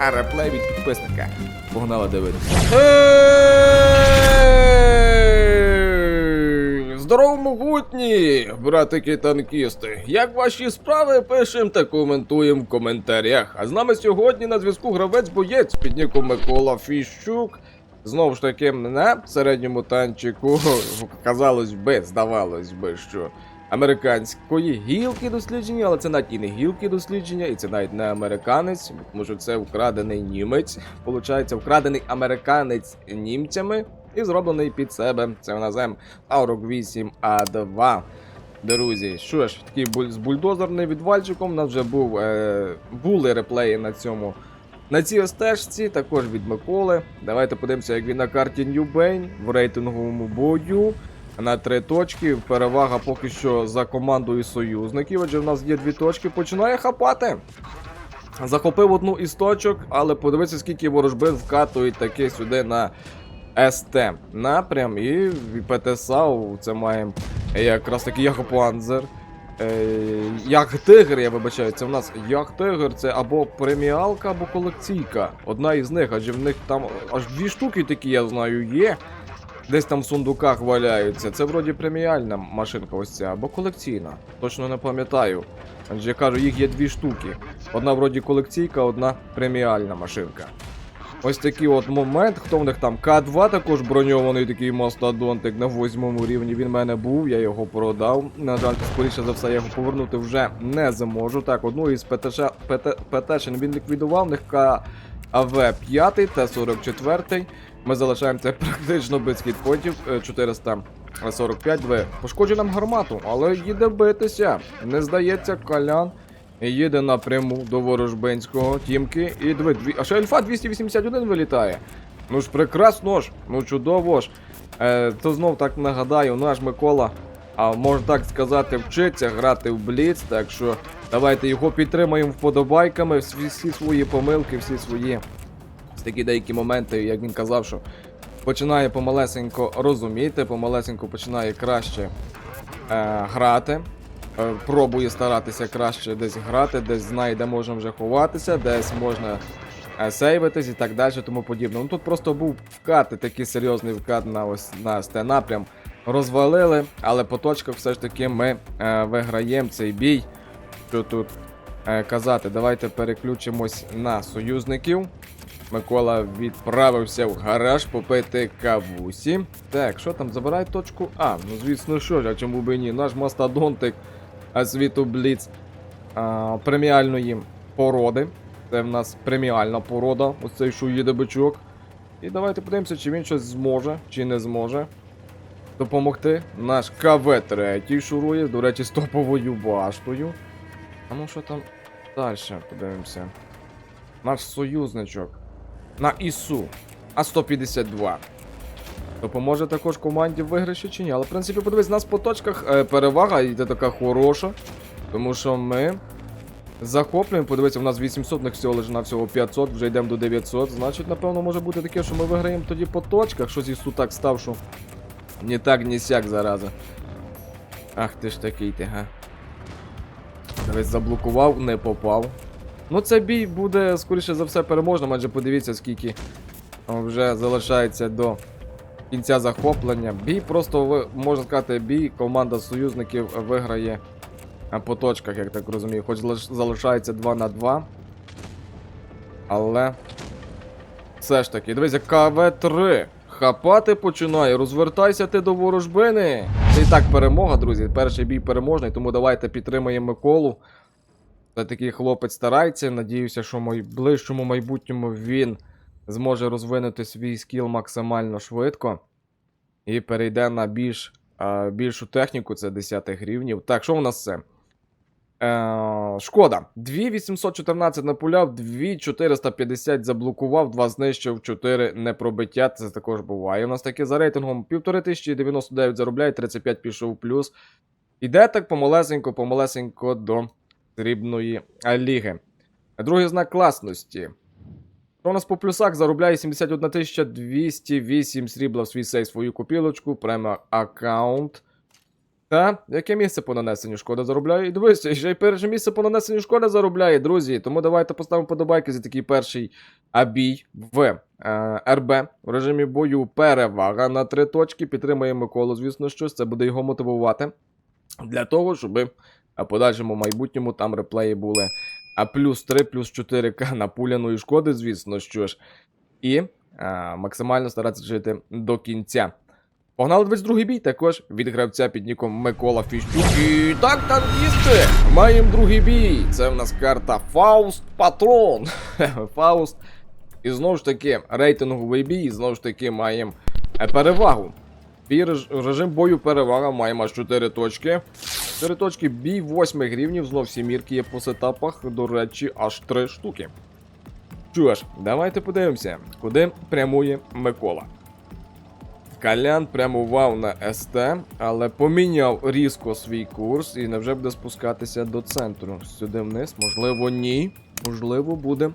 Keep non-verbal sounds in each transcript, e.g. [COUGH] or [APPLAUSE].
а від підписника. Погнали дивитися. Здорово, могутні, братики танкісти. Як ваші справи пишем та коментуємо в коментарях. А з нами сьогодні на зв'язку гравець-боєць під ніком Микола Фіщук. Знову ж таки, на середньому танчику, казалось би, здавалось би, що американської гілки дослідження, але це навіть і не гілки дослідження, і це навіть не американець, тому що це вкрадений німець. Получається, вкрадений американець німцями і зроблений під себе. Це нас Аурок 8 А2. Друзі, що ж, такий буль- з бульдозерним відвальчиком. У нас вже був, е, були реплеї на цьому. На цій стежці також від Миколи. Давайте подивимося, як він на карті Bane в рейтинговому бою. На три точки. Перевага поки що за командою союзників, адже в нас є дві точки. Починає хапати. Захопив одну із точок, але подивися, скільки ворожбин вкатують таки сюди на СТ напрям. І ПТСАУ це маємо якраз таки Ягопанзер. Е, Ягтигр, я вибачаю, це в нас Ягтигр, це або преміалка, або колекційка. Одна із них, адже в них там аж дві штуки такі, я знаю, є. Десь там в сундуках валяються. Це вроді преміальна машинка ось ця, або колекційна. Точно не пам'ятаю. Адже я кажу, їх є дві штуки. Одна вроді колекційка, одна преміальна машинка. Ось такий от момент. Хто в них там? К2 також броньований такий мастодонтик на восьмому рівні. Він в мене був, я його продав. На жаль, скоріше за все, я його повернути вже не зможу. Так, одну із ПТШ, ПТ, ПТшин він ліквідував. В них КАВ 5 Т-44. Ми залишаємося практично без хітпотів. Е, 445 В. Пошкоджу нам гармату, але їде битися. Не здається, Калян. Їде напряму до Ворожбенського тімки. І диви, дві... А ще Альфа 281 вилітає. Ну ж прекрасно ж, ну чудово ж. Е, то знов так нагадаю, наш Микола, а можна так сказати, вчиться грати в Бліц, так що давайте його підтримаємо вподобайками, всі, свої помилки, всі свої такі деякі моменти, як він казав, що починає помалесенько розуміти, помалесенько починає краще е, грати. Е, Пробує старатися краще десь грати, десь знає, де можна вже ховатися, десь можна е, сейвитись і так далі, тому подібне. Ну тут просто був вкат, такий серйозний вкат на ось на СТ напрям. Розвалили, але по точках все ж таки ми е, виграємо цей бій. Що тут казати? Давайте переключимось на союзників. Микола відправився в гараж попити кавусі. Так, що там, забирай точку А. Ну звісно, що ж, а чому би ні? Наш мастодонтик світу Бліц а, преміальної породи. Це в нас преміальна порода, ось цей що. І давайте подивимося, чи він щось зможе, чи не зможе допомогти. Наш КВ-3 шурує, до речі, з топовою баштою. Ну що там далі, подивимося. Наш союзничок на ІСУ А152. Допоможе також команді в виграші чи ні. Але в принципі, подивись, нас по точках е, перевага йде така хороша. Тому що ми захоплюємо. Подивіться, у нас 800, у них всього лише на всього 500, вже йдемо до 900. Значить, напевно, може бути таке, що ми виграємо тоді по точках. Щось ІСУ так став, що ні так, ні сяк зараза. Ах ти ж такий ти, га. Дивись, заблокував, не попав. Ну, цей бій буде, скоріше за все, переможним, адже подивіться, скільки вже залишається до кінця захоплення. Бій просто, можна сказати, бій, команда союзників виграє по точках, як так розумію. Хоч залишається 2 на 2. Але. Все ж таки, дивися, КВ-3. Хапати починає. Розвертайся ти до ворожбини. Це і так перемога, друзі. Перший бій переможний, тому давайте підтримаємо Миколу. Та такий хлопець старається. Надіюся, що в найближчому майбутньому він зможе розвинути свій скіл максимально швидко. І перейде на більш, більшу техніку, це 10 рівнів. Так, що в нас це? Е, шкода. 2814 напуляв, 2450 заблокував, 2 знищив, 4 не пробиття. Це також буває. У нас таке за рейтингом 1599 заробляє, 35 пішов плюс. Іде так помалесенько, помалесенько до срібної ліги. Другий знак класності. Що у нас по плюсах заробляє 71 208 срібла в свій сей свою копілочку, прямо аккаунт. Та, яке місце по нанесенню шкоди заробляє? І дивися, ще й перше місце по нанесенню шкоди заробляє, друзі. Тому давайте поставимо подобайки за такий перший а, бій в е, РБ в режимі бою. Перевага на три точки. Підтримуємо Миколу, звісно, щось. Це буде його мотивувати для того, щоб в подальшому майбутньому там реплеї були а плюс 3, плюс 4К напуляної шкоди, звісно, що ж. І а, максимально старатися жити до кінця. Погнали 22 бій також від гравця під ніком Микола Фіщук. І так, танкісти! Маємо другий бій. Це в нас карта Фауст Патрон. [LAUGHS] Фауст. І знову ж таки, рейтинговий бій, і знову ж таки маємо е, перевагу. Режим бою перевага, маємо аж 4 точки. 4 точки, бій 8 рівнів, знов сімірки є по сетапах, до речі, аж 3 штуки. Що ж, давайте подивимося, куди прямує Микола. Калян прямував на СТ, але поміняв різко свій курс і невже буде спускатися до центру. Сюди вниз, можливо, ні. Можливо, буде.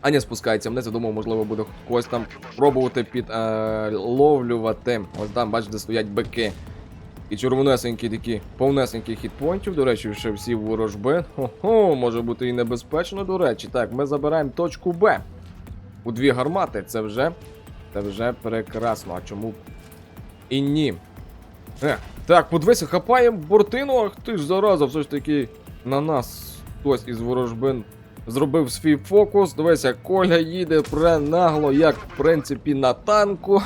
А ні, спускається вниз, я думав, можливо, буде когось там пробувати підловлювати. Ось там, бачите, стоять бики. І червонесенькі такі повнесенькі хітпонтів, до речі, ще всі ворожби. Хо-хо, може бути і небезпечно, до речі. Так, ми забираємо точку Б. У дві гармати. Це вже. Це вже прекрасно. А чому б і ні? Е, так, подивися, хапаємо бортину, ах ти ж зараза, все ж таки на нас хтось із ворожбин зробив свій фокус. Дивися, Коля їде пре нагло, як в принципі на танку.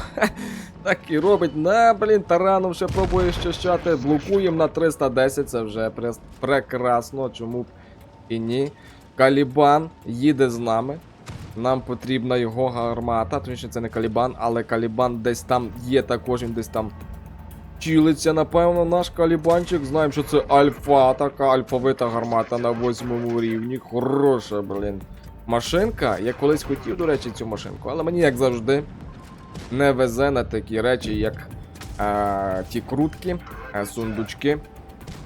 Так і робить. На, блін, тараном ще пробує щищати. Блокуємо на 310, це вже прекрасно. Чому б і ні. Калібан їде з нами. Нам потрібна його гармата. Точніше, це не Калібан, але Калібан десь там є також, він десь там чилиться, напевно, наш калібанчик. Знаємо, що це альфа, така альфавита гармата на восьмому рівні. Хороша, блін. Машинка. Я колись хотів, до речі, цю машинку, але мені, як завжди, не везе на такі речі, як а, ті крутки, а, сундучки.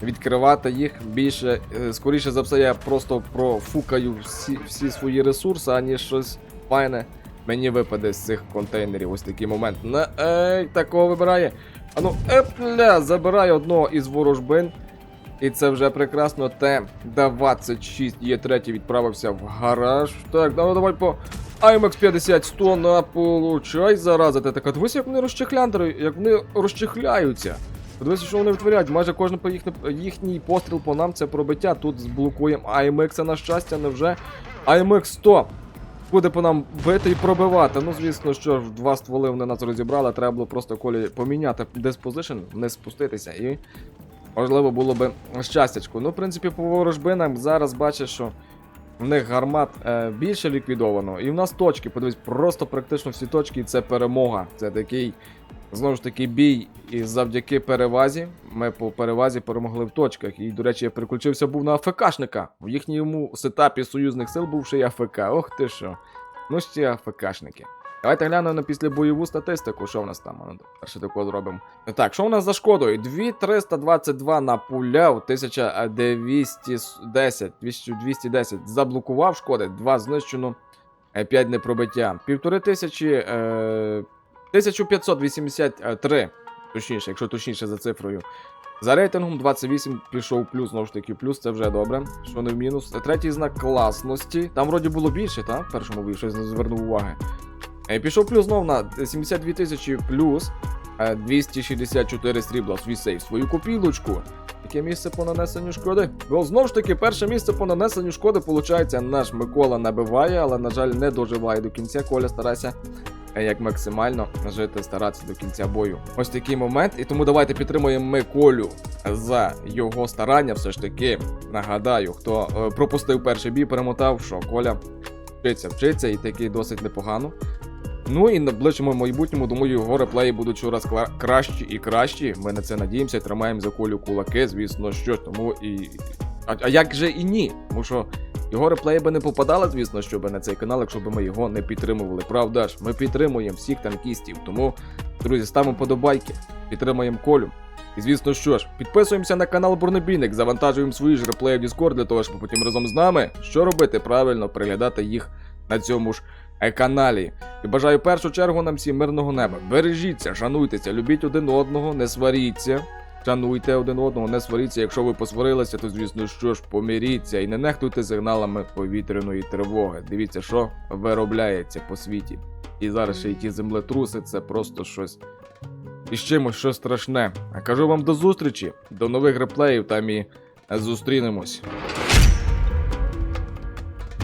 Відкривати їх більше, е, скоріше за все, я просто профукаю всі, всі свої ресурси, аніж щось файне мені випаде з цих контейнерів. Ось такий момент. Не, ей, такого вибирає. А ну, епля, забирай одного із ворожбин. І це вже прекрасно. Т-26 є третій відправився в гараж. Так, ну давай по IMAX 50 100 на получай зараза. Ти така, дивись, як вони розчехлянтери, як вони розчехляються. Подивися, що вони витворяють. Майже кожен по їхній, їхній постріл по нам це пробиття. Тут зблокуємо AMX, на щастя, невже. AMX 100 буде по нам бити і пробивати. Ну, звісно, що ж, два стволи вони нас розібрали, треба було просто колі поміняти диспозишн, не спуститися і. Можливо, було би щастячко. Ну, в принципі, по ворожбинам зараз бачиш, що в них гармат е, більше ліквідовано. І в нас точки, подивись, просто практично всі точки, і це перемога. Це такий, знову ж таки, бій. І завдяки перевазі. Ми по перевазі перемогли в точках. І, до речі, я переключився був на АФКшника. В їхньому сетапі союзних сил був ще й АФК. Ох ти що. Ну ще АФКшники. Давайте глянемо на післябойову статистику, що в нас там. Ну, Перше тако зробимо. Так, що у нас за шкодою? 2322 на пуля, 1210, 210 заблокував шкоди, 2 знищено, 5 непробиття. Півтори тисячі, е, 1583, точніше, якщо точніше за цифрою. За рейтингом 28 пішов плюс, знову ж таки, плюс це вже добре, що не в мінус. Третій знак класності. Там вроді було більше, так? Першому бій щось не звернув уваги. Е, Пішов плюс знов на 72 тисячі плюс е, 264 срібла свій сейф, свою копілочку. Яке місце по нанесенню шкоди? Бо знову ж таки, перше місце по нанесенню шкоди, виходить, наш Микола набиває, але, на жаль, не доживає до кінця. Коля старайся е, як максимально жити, старатися до кінця бою. Ось такий момент. І тому давайте підтримуємо Миколю за його старання. Все ж таки, нагадаю, хто е, пропустив перший бій, перемотав, що Коля вчиться, вчиться і такий досить непогано. Ну і на ближчому майбутньому, думаю, його реплеї будуть щораз кращі і кращі. Ми на це надіємося, тримаємо за колю кулаки, звісно, що тому і. А, а як же і ні? Тому що його реплеї би не попадали, звісно, що би на цей канал, якщо б ми його не підтримували. Правда ж, ми підтримуємо всіх танкістів. Тому, друзі, ставимо подобайки, підтримуємо колю. І звісно що ж, підписуємося на канал Бурнобійник, завантажуємо свої ж реплеї в Discord для того, щоб потім разом з нами що робити правильно, приглядати їх на цьому ж е, каналі. І бажаю в першу чергу нам всім мирного неба. Бережіться, шануйтеся, любіть один одного, не сваріться. Шануйте один одного, не сваріться. Якщо ви посварилися, то звісно що ж помиріться і не нехтуйте сигналами повітряної тривоги. Дивіться, що виробляється по світі. І зараз ще й ті землетруси, це просто щось. І з чимось що страшне. А кажу вам до зустрічі, до нових реплеїв, там і зустрінемось.